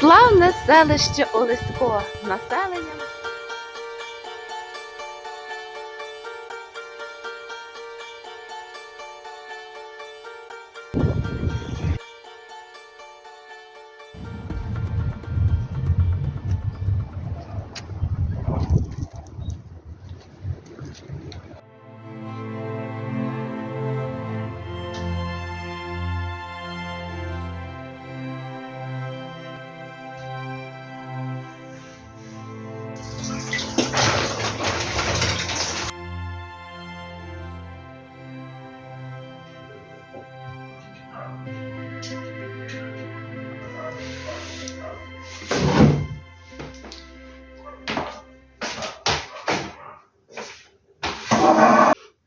Славне селище Олесько з населенням.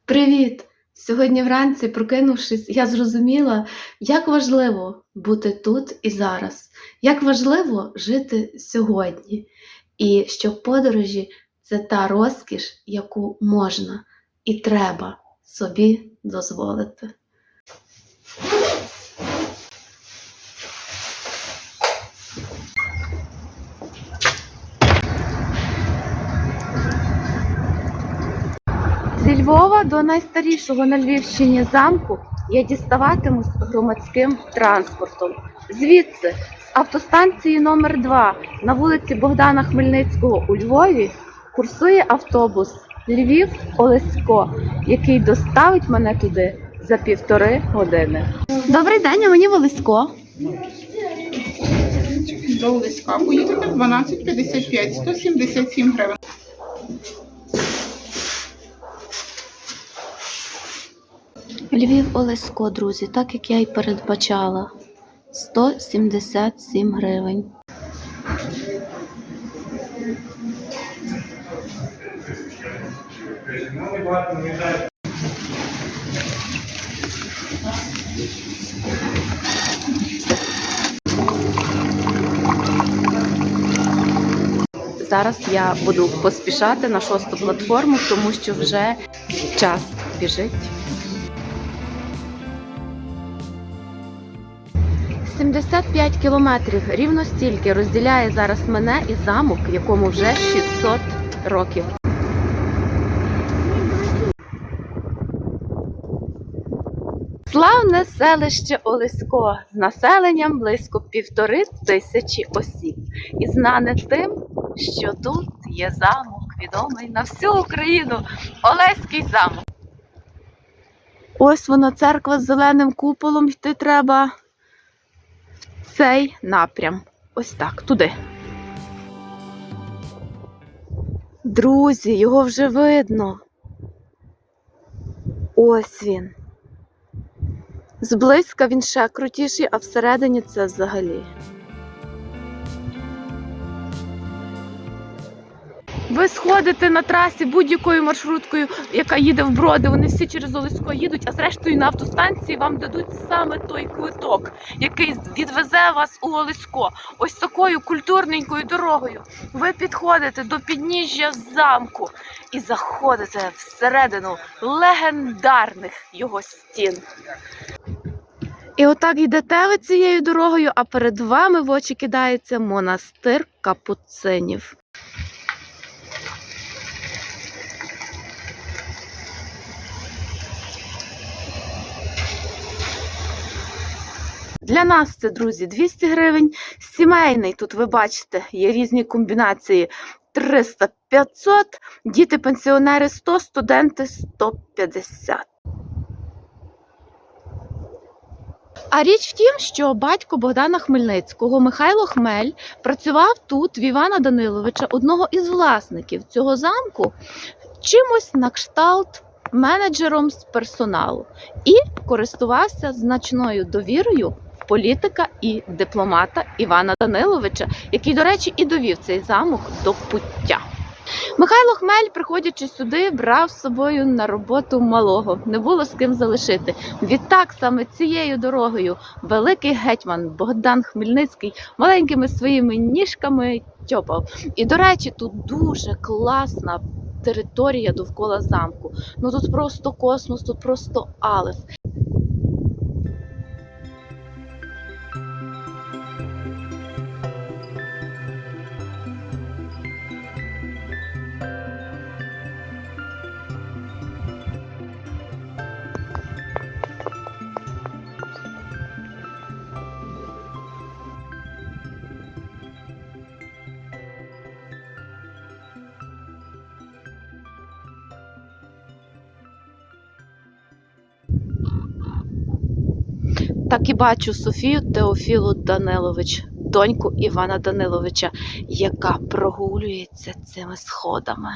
Привіт! Сьогодні вранці, прокинувшись, я зрозуміла, як важливо бути тут і зараз, як важливо жити сьогодні, і що подорожі це та розкіш, яку можна і треба собі дозволити. Львова до найстарішого на Львівщині замку я діставатимусь громадським транспортом. Звідси, з автостанції номер 2 на вулиці Богдана Хмельницького у Львові, курсує автобус Львів Олесько, який доставить мене туди за півтори години. Добрий день, а мені в Олесько. До Лиська поїдете 12,55, 177 гривень. Львів Олесько, друзі, так як я й передбачала. 177 гривень. Зараз я буду поспішати на шосту платформу, тому що вже час біжить. 75 кілометрів рівно стільки розділяє зараз мене і замок, якому вже 600 років. Славне селище Олесько з населенням близько півтори тисячі осіб, і знане тим, що тут є замок, відомий на всю Україну Олеський замок. Ось вона церква з зеленим куполом. Йти треба цей напрям. Ось так, туди. Друзі, його вже видно. Ось він. Зблизька він ще крутіший, а всередині це взагалі. Ви сходите на трасі будь-якою маршруткою, яка їде в броди. Вони всі через Олесько їдуть, а зрештою на автостанції вам дадуть саме той квиток, який відвезе вас у Олесько. Ось такою культурненькою дорогою. Ви підходите до підніжжя замку і заходите всередину легендарних його стін. І отак йдете ви цією дорогою, а перед вами в очі кидається монастир капуцинів. Для нас це, друзі, 200 гривень. Сімейний, тут ви бачите, є різні комбінації 300-500, діти-пенсіонери 100, студенти 150. А річ в тім, що батько Богдана Хмельницького Михайло Хмель працював тут в Івана Даниловича, одного із власників цього замку, чимось на кшталт менеджером з персоналу і користувався значною довірою політика і дипломата Івана Даниловича, який, до речі, і довів цей замок до пуття. Михайло Хмель, приходячи сюди, брав з собою на роботу малого, не було з ким залишити. Відтак саме цією дорогою великий гетьман Богдан Хмельницький маленькими своїми ніжками тьопав. І, до речі, тут дуже класна територія довкола замку. Ну тут просто космос, тут просто алеф. Так і бачу Софію Теофілу Данилович, доньку Івана Даниловича, яка прогулюється цими сходами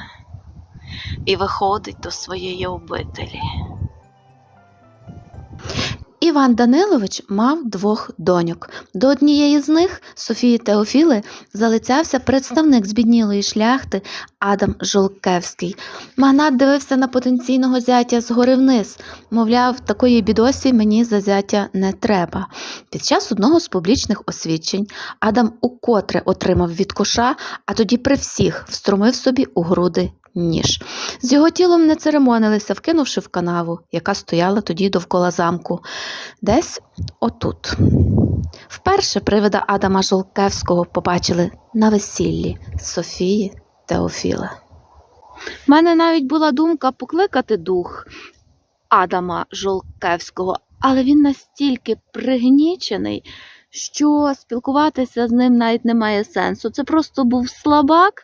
і виходить до своєї обителі. Іван Данилович мав двох доньок. До однієї з них, Софії Теофіли, залицявся представник збіднілої шляхти Адам Жолкевський. Магнат дивився на потенційного зятя згори вниз, мовляв, такої бідосі мені за зятя не треба. Під час одного з публічних освідчень Адам укотре отримав від коша, а тоді при всіх встромив собі у груди ніж. З його тілом не церемонилися, вкинувши в канаву, яка стояла тоді довкола замку, десь отут. Вперше привида Адама Жолкевського побачили на весіллі Софії Теофіла. У мене навіть була думка покликати дух Адама Жолкевського, але він настільки пригнічений, що спілкуватися з ним навіть немає сенсу. Це просто був слабак,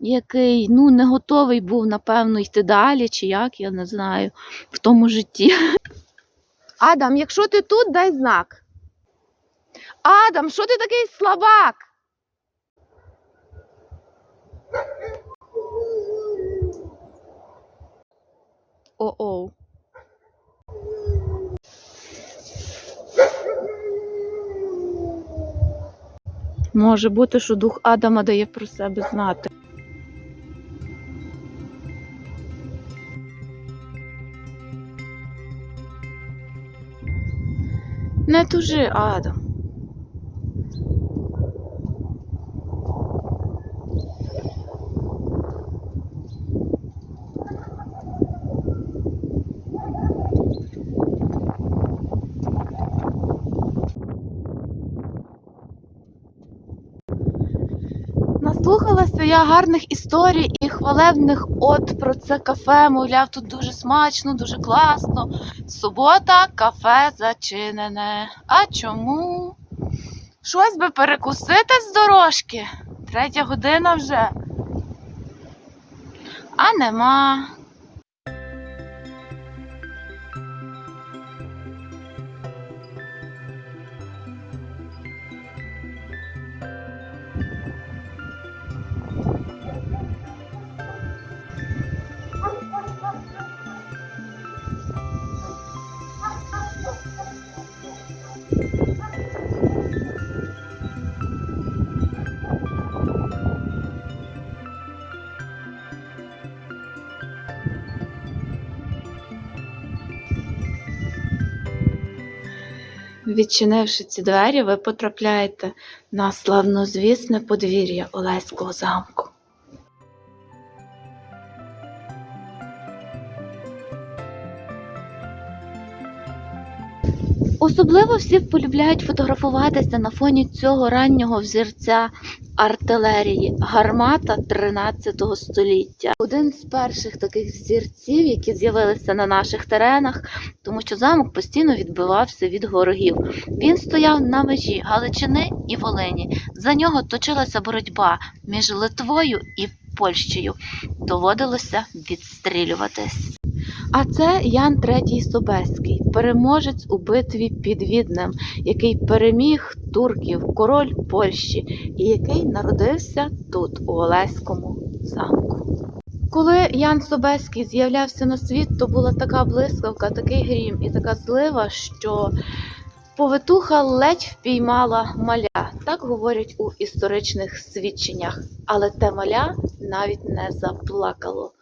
який ну, не готовий був, напевно, йти далі, чи як, я не знаю, в тому житті. Адам, якщо ти тут, дай знак. Адам, що ти такий слабак? О-оу. Може бути, що дух Адама дає про себе знати. Не тужи, Адам. Я гарних історій і хвалебних от про це кафе. Мовляв, тут дуже смачно, дуже класно. Субота, кафе зачинене. А чому? Щось би перекусити з дорожки. Третя година вже. А нема. Відчинивши ці двері, ви потрапляєте на славнозвісне подвір'я Олеського замку. Особливо всі полюбляють фотографуватися на фоні цього раннього взірця артилерії, гармата 13 століття. Один з перших таких взірців, які з'явилися на наших теренах, тому що замок постійно відбивався від ворогів. Він стояв на межі Галичини і Волині. За нього точилася боротьба між Литвою і Польщею. Доводилося відстрілюватись. А це Ян III Собеський, переможець у битві під Віднем, який переміг турків, король Польщі, і який народився тут, у Олеському замку. Коли Ян Собеський з'являвся на світ, то була така блискавка, такий грім і така злива, що повитуха ледь впіймала маля. Так говорять у історичних свідченнях. Але те маля навіть не заплакало.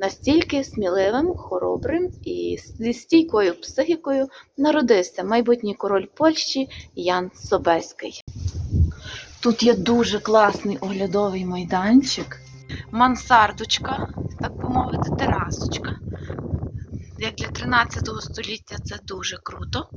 Настільки сміливим, хоробрим і зі стійкою психікою народився майбутній король Польщі Ян Собеський. Тут є дуже класний оглядовий майданчик, мансардочка, так би мовити, терасочка. Як для 13 століття це дуже круто.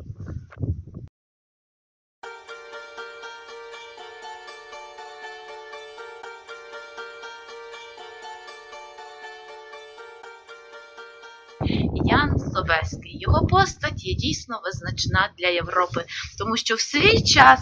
Ян Його постать є дійсно визначна для Європи, тому що в свій час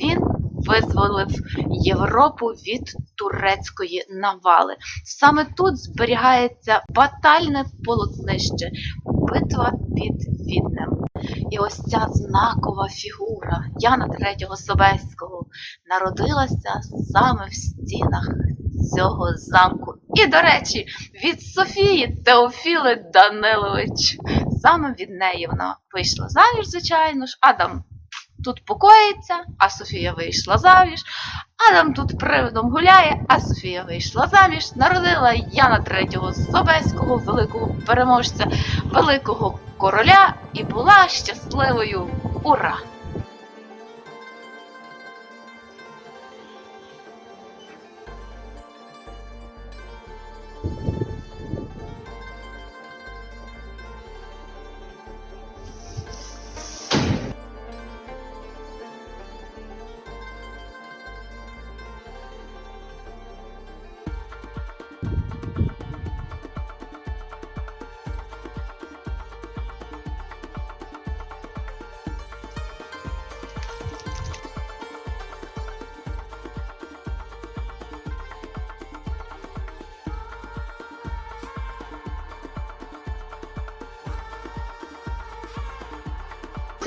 він визволив Європу від турецької навали. Саме тут зберігається батальне полотнище битва під Віднем. І ось ця знакова фігура Яна III Собеського народилася саме в стінах цього замку. І, до речі, від Софії Теофіли Данилович. Саме від неї вона вийшла заміж, звичайно ж. Адам тут покоїться, а Софія вийшла заміж. Адам тут привидом гуляє, а Софія вийшла заміж, народила Яна III Собеського, великого переможця, великого короля і була щасливою. Ура!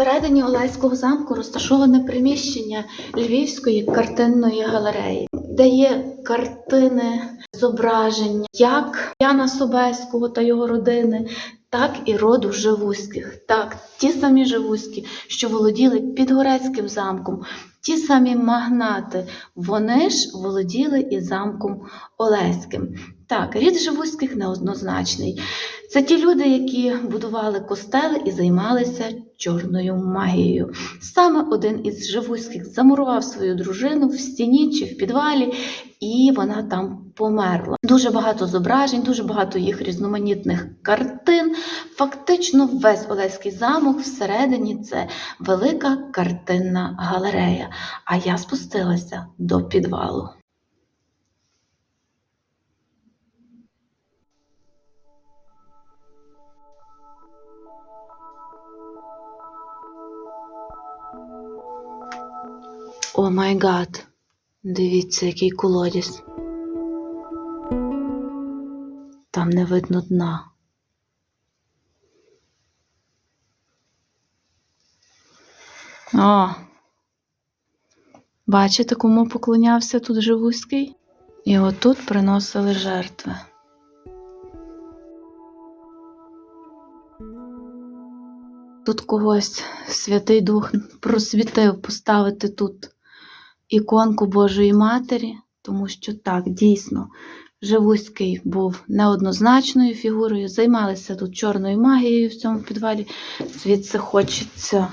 Всередині Олеського замку розташоване приміщення Львівської картинної галереї, де є картини, зображення як Яна Собеського та його родини, так і роду Живуських. Так, ті самі Живуські, що володіли Підгорецьким замком, ті самі магнати, вони ж володіли і замком Олеським. Так, рід Живуських неоднозначний. Це ті люди, які будували костели і займалися чорною магією. Саме один із живуських замурував свою дружину в стіні чи в підвалі, і вона там померла. Дуже багато зображень, дуже багато їх різноманітних картин. Фактично, весь Олеський замок всередині це велика картинна галерея. А я спустилася до підвалу. О май гад! Дивіться, який колодязь. Там не видно дна. О! Бачите, кому поклонявся тут Живуський? І отут приносили жертви. Тут когось Святий Дух просвітив поставити тут іконку Божої Матері, тому що так, дійсно, Живуський був неоднозначною фігурою, займалися тут чорною магією в цьому підвалі. Звідси хочеться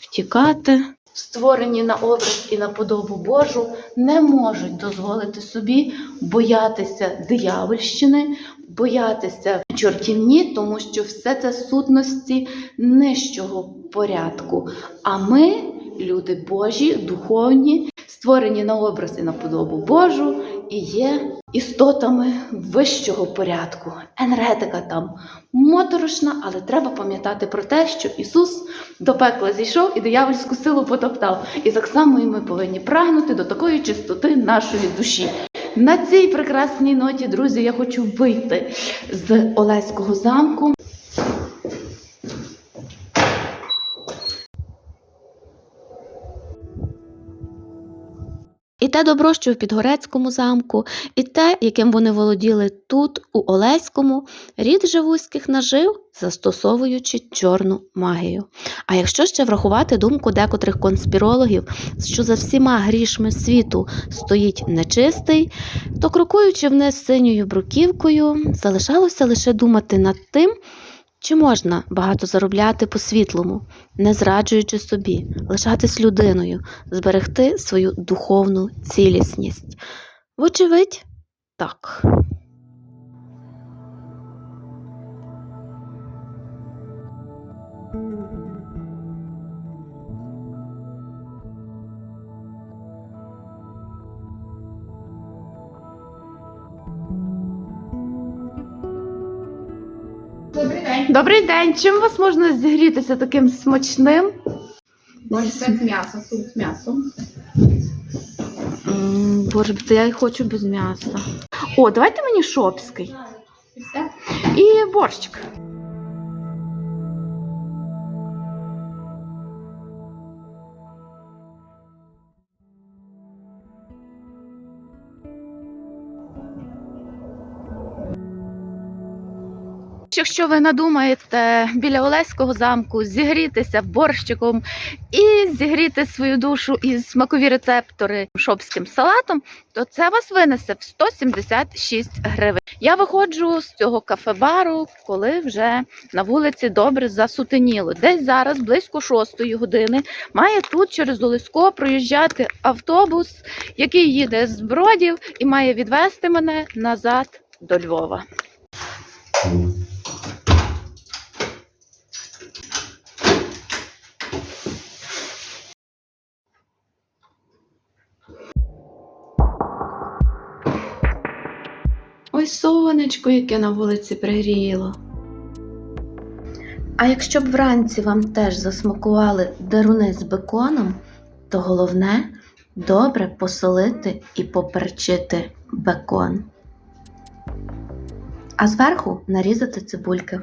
втікати. Створені на образ і на подобу Божу, не можуть дозволити собі боятися диявольщини, боятися чортівні, тому що все це сутності нижчого порядку. А ми, люди Божі, духовні, створені на образ і на подобу Божу, і є істотами вищого порядку. Енергетика там моторошна, але треба пам'ятати про те, що Ісус до пекла зійшов і диявольську силу потоптав. І так само і ми повинні прагнути до такої чистоти нашої душі. На цій прекрасній ноті, друзі, я хочу вийти з Олеського замку. І те добро, що в Підгорецькому замку, і те, яким вони володіли тут, у Олеському, рід Живуських нажив, застосовуючи чорну магію. А якщо ще врахувати думку декотрих конспірологів, що за всіма грішми світу стоїть нечистий, то крокуючи вниз синьою бруківкою, залишалося лише думати над тим, чи можна багато заробляти по-світлому, не зраджуючи собі, лишатись людиною, зберегти свою духовну цілісність? Вочевидь, так. Добрий день. Добрий день! Чим вас можна зігрітися таким смачним? Можете м'ясо, суп з м'ясом. М, Боже, то я й хочу без м'яса. О, давайте мені шопський. І все. І борщик. Якщо ви надумаєте біля Олеського замку зігрітися борщиком і зігріти свою душу із смакові рецептори шопським салатом, то це вас винесе в 176 гривень. Я виходжу з цього кафе-бару, коли вже на вулиці добре засутеніло. Десь зараз близько 6 години має тут через Олесько проїжджати автобус, який їде з Бродів і має відвести мене назад до Львова. Ой, сонечко, яке на вулиці пригріло. А якщо б вранці вам теж засмакували деруни з беконом, то головне добре посолити і поперчити бекон. А зверху нарізати цибульки.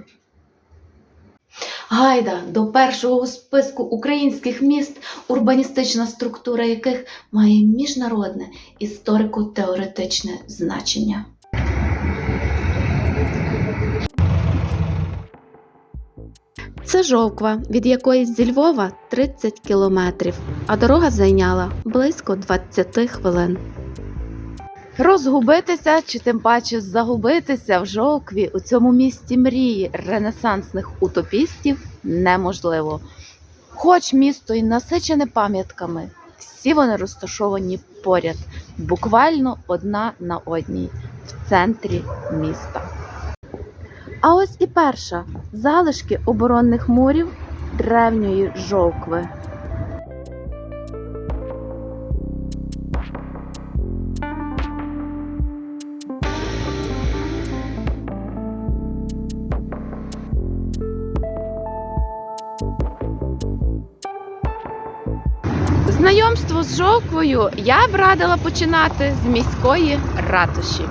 Гайда до першого списку українських міст, урбаністична структура яких має міжнародне історико-теоретичне значення. Це жовква, від якої зі Львова 30 кілометрів, а дорога зайняла близько 20 хвилин. Розгубитися чи тим паче загубитися в жовкві у цьому місті мрії ренесансних утопістів неможливо. Хоч місто і насичене пам'ятками, всі вони розташовані поряд, буквально одна на одній, в центрі міста. А ось і перша залишки оборонних мурів древньої жовкви. З я б радила починати з міської ратуші.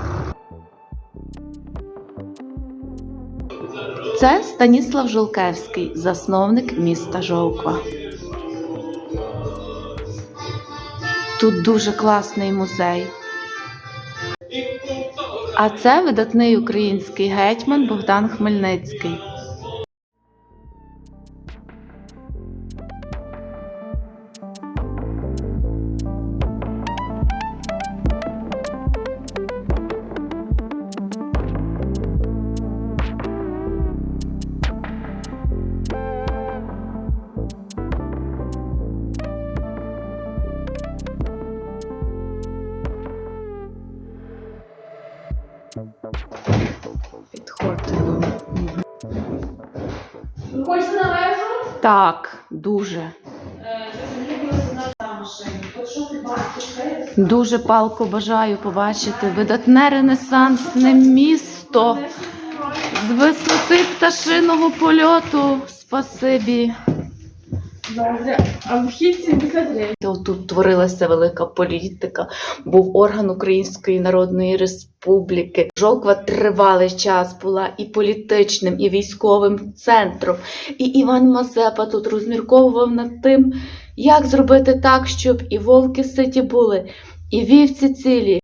Це Станіслав Жолкевський, засновник міста Жовква. Тут дуже класний музей. А це видатний український гетьман Богдан Хмельницький. Бачиш? Дуже палко бажаю побачити видатне ренесансне місто з висоти пташиного польоту. Спасибі. А вхід 70 гривень. Тут творилася велика політика, був орган Української Народної Республіки. Жовква тривалий час була і політичним, і військовим центром. І Іван Мазепа тут розмірковував над тим, як зробити так, щоб і вовки ситі були, і вівці цілі.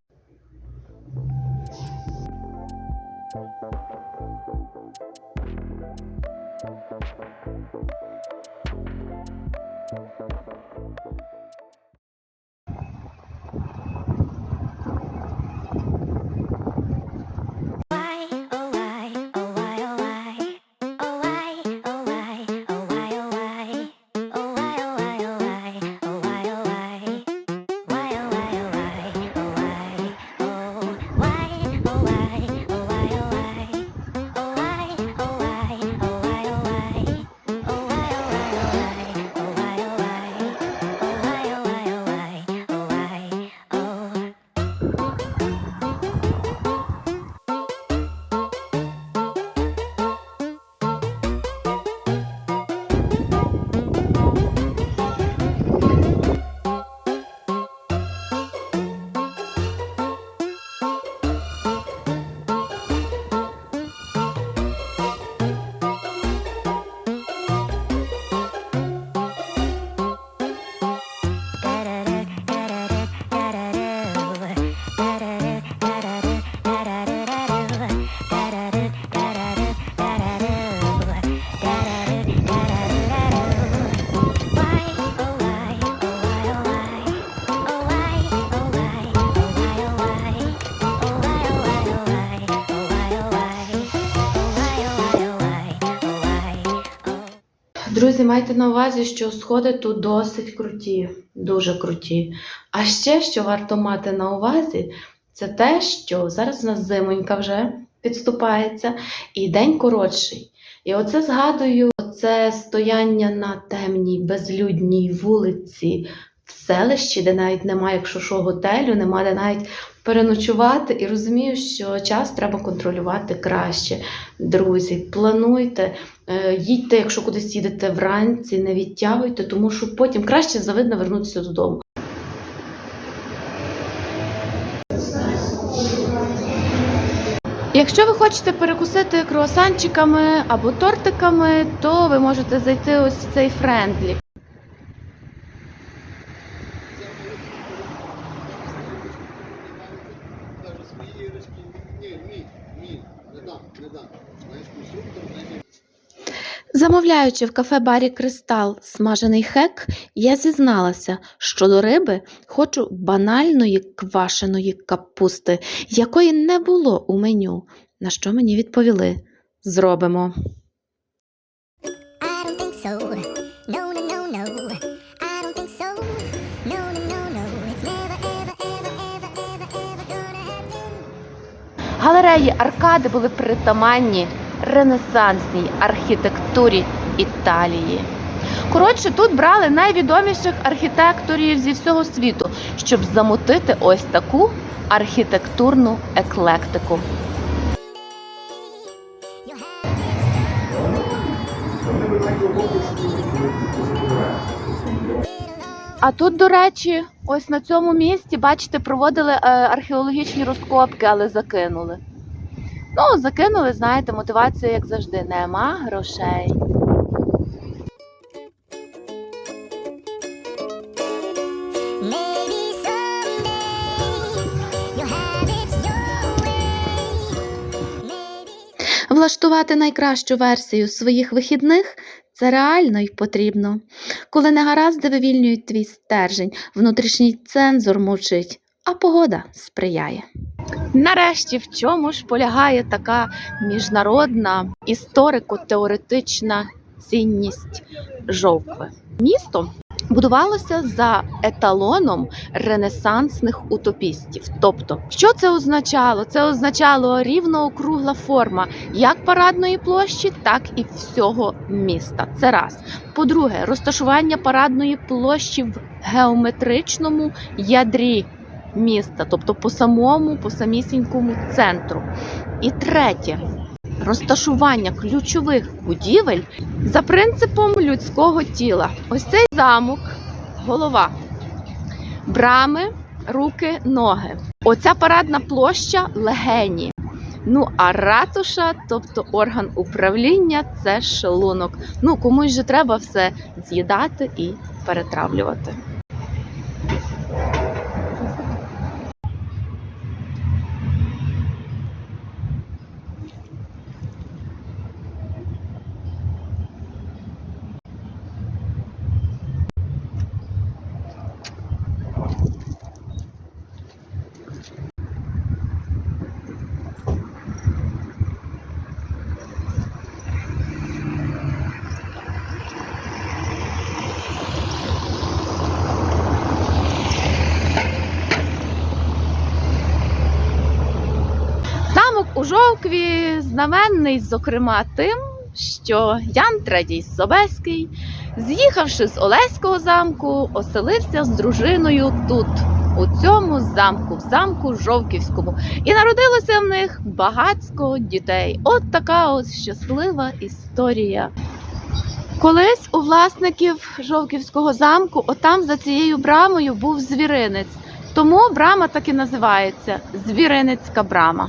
Майте на увазі, що сходи тут досить круті, дуже круті. А ще, що варто мати на увазі, це те, що зараз у нас зимонька вже підступається, і день коротший. І оце згадую, це стояння на темній, безлюдній вулиці в селищі, де навіть немає, якщо що, готелю, немає де навіть переночувати. І розумію, що час треба контролювати краще. Друзі, плануйте, їдьте, якщо кудись їдете вранці, не відтягуйте, тому що потім краще завидно вернутися додому. Якщо ви хочете перекусити круасанчиками або тортиками, то ви можете зайти ось в цей френдлі. Замовляючи в кафе-барі Кристал смажений хек, я зізналася, що до риби хочу банальної квашеної капусти, якої не було у меню. На що мені відповіли: зробимо. Галереї аркади були притаманні ренесансній архітектурі Італії. Коротше, тут брали найвідоміших архітекторів зі всього світу, щоб замутити ось таку архітектурну еклектику. А тут, до речі, ось на цьому місці, бачите, проводили е, археологічні розкопки, але закинули. Ну, закинули, знаєте, мотивація, як завжди, нема грошей. Влаштувати найкращу версію своїх вихідних це реально й потрібно. Коли негаразди вивільнюють твій стержень, внутрішній цензор мовчить, а погода сприяє. Нарешті, в чому ж полягає така міжнародна історико-теоретична цінність жовкви? Місто будувалося за еталоном ренесансних утопістів. Тобто, що це означало? Це означало рівноокругла форма як парадної площі, так і всього міста. Це раз. По-друге, розташування парадної площі в геометричному ядрі міста, тобто по самому, по самісінькому центру. І третє розташування ключових будівель за принципом людського тіла. Ось цей замок, голова, брами, руки, ноги. Оця парадна площа легені. Ну, а ратуша, тобто орган управління, це шлунок. Ну, комусь же треба все з'їдати і перетравлювати. Замок у Жовкві знаменний, зокрема, тим, що Ян Третій Собеський, з'їхавши з Олеського замку, оселився з дружиною тут, у цьому замку, в замку Жовківському, і народилося в них багатько дітей. От така ось щаслива історія. Колись у власників Жовківського замку, отам за цією брамою був звіринець. Тому брама так і називається Звіринецька брама.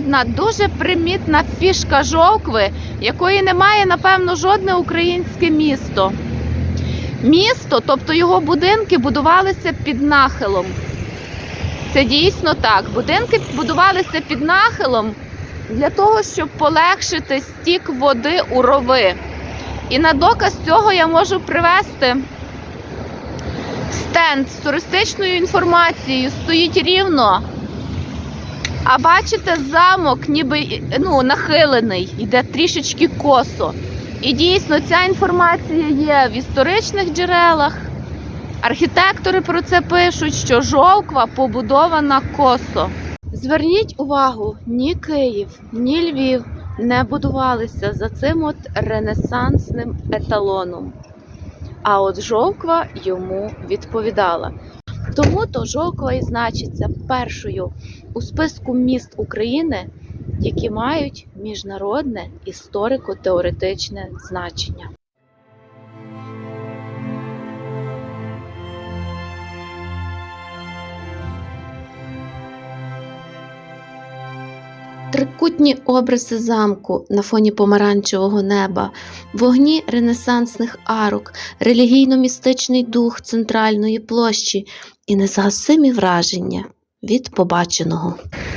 одна дуже примітна фішка жовкви, якої немає, напевно, жодне українське місто. Місто, тобто його будинки, будувалися під нахилом. Це дійсно так. Будинки будувалися під нахилом для того, щоб полегшити стік води у рови. І на доказ цього я можу привести стенд з туристичною інформацією стоїть рівно. А бачите, замок ніби ну, нахилений, йде трішечки косо. І дійсно ця інформація є в історичних джерелах. Архітектори про це пишуть, що жовква побудована косо. Зверніть увагу, ні Київ, ні Львів не будувалися за цим от ренесансним еталоном. А от жовква йому відповідала. Тому то Жокова і значиться першою у списку міст України, які мають міжнародне історико-теоретичне значення. Трикутні обриси замку на фоні помаранчевого неба, вогні ренесансних арок, релігійно-містичний дух центральної площі і незгасимі враження від побаченого.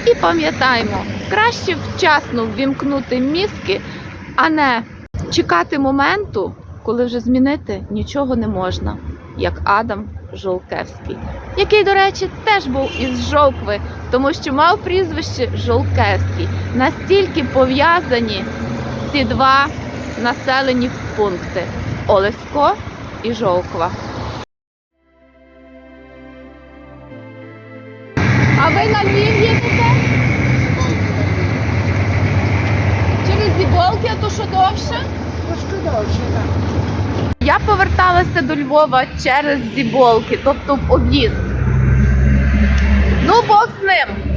І пам'ятаймо, краще вчасно ввімкнути мізки, а не чекати моменту, коли вже змінити нічого не можна, як Адам Жолкевський, який, до речі, теж був із Жовкви, тому що мав прізвище Жолкевський. Настільки пов'язані ці два населені пункти Олесько і Жовква. А ви на Львів їдете? Через Зіболки, а то що довше? Трошки довше, так. Я поверталася до Львова через Зіболки, тобто в об'їзд. Ну, Бог з ним.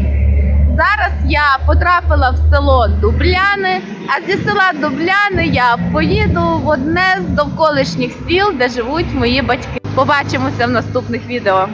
Зараз я потрапила в село Дубляни, а зі села Дубляни я поїду в одне з довколишніх сіл, де живуть мої батьки. Побачимося в наступних відео.